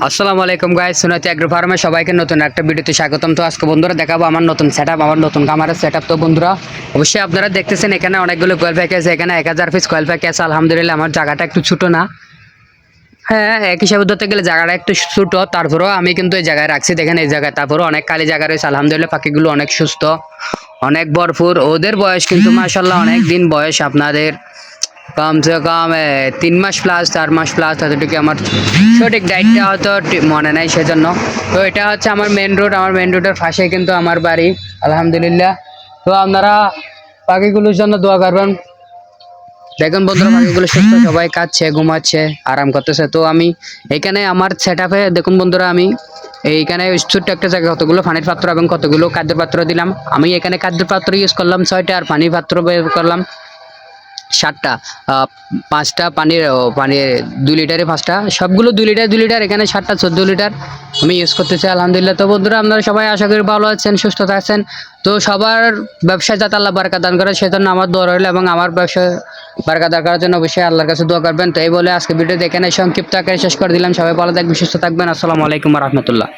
আসসালামু আলাইকুম guys সুনাতি agro ফার্মে সবাইকে নতুন একটা ভিডিওতে স্বাগতম। তো আজকে বন্ধুরা দেখাবো আমার নতুন সেট আমার নতুন কামারের সেট তো বন্ধুরা, অবশ্যই আপনারা দেখতেছেন এখানে অনেকগুলো কোয়েল প্যাক আছে, এখানে এক হাজার পিস কোয়েল প্যাক আছে। আলহামদুলিল্লাহ আমার জায়গাটা একটু ছোটো না। হ্যাঁ এক হিসাবে ধরতে গেলে জায়গাটা একটু ছোটো, তারপরেও আমি কিন্তু এই জায়গায় রাখছি। দেখেন এই জায়গায়, তারপরেও অনেক কালি জায়গা রয়েছে। আলহামদুলিল্লাহ পাখিগুলো অনেক সুস্থ, অনেক ভরপুর। ওদের বয়স কিন্তু মাসাল্লাহ অনেক দিন বয়স আপনাদের। কমসে কম তিন মাস প্লাস চার মাস প্লাস এতটুকু আমার সঠিক ডাইটটা হয়তো মনে নাই সেজন্য। তো এটা হচ্ছে আমার মেন রোড আমার মেন রোডের পাশে কিন্তু আমার বাড়ি, আলহামদুলিল্লাহ। তো আপনারা পাখিগুলোর জন্য দোয়া করবেন। দেখুন বন্ধুরা পাখিগুলো সুস্থ, সবাই কাচ্ছে ঘুমাচ্ছে, আরাম করতেছে। তো আমি এখানে আমার সেট আপে দেখুন বন্ধুরা, আমি এইখানে ছোট্ট একটা জায়গায় কতগুলো পানির পাত্র এবং কতগুলো খাদ্য পাত্র দিলাম। আমি এখানে খাদ্য পাত্র ইউজ করলাম, ছয়টা, আর পানির পাত্র করলাম। সাতটা পাঁচটা পানির পানির দুই লিটারে পাঁচটা, সবগুলো দুই লিটার দুই লিটার, এখানে সাতটা, চোদ্দ লিটার আমি ইউজ করতেছি আলহামদুলিল্লাহ। তো বন্ধুরা, আপনারা সবাই আশা করি ভালো আছেন, সুস্থ থাকছেন তো সবার ব্যবসায় যাতে আল্লাহ বারকা দান করে, সেজন্য আমার দোয়া রইল এবং আমার ব্যবসা বারকা দান করার জন্য অবশ্যই আল্লাহর কাছে দোয়া করবেন। তো এই বলে আজকে ভিডিও দেখে সংক্ষিপ্ত আকারে শেষ করে দিলাম। সবাই ভালো থাকবেন, সুস্থ থাকবেন। আসসালামু আলাইকুম রহমতুল্লাহ।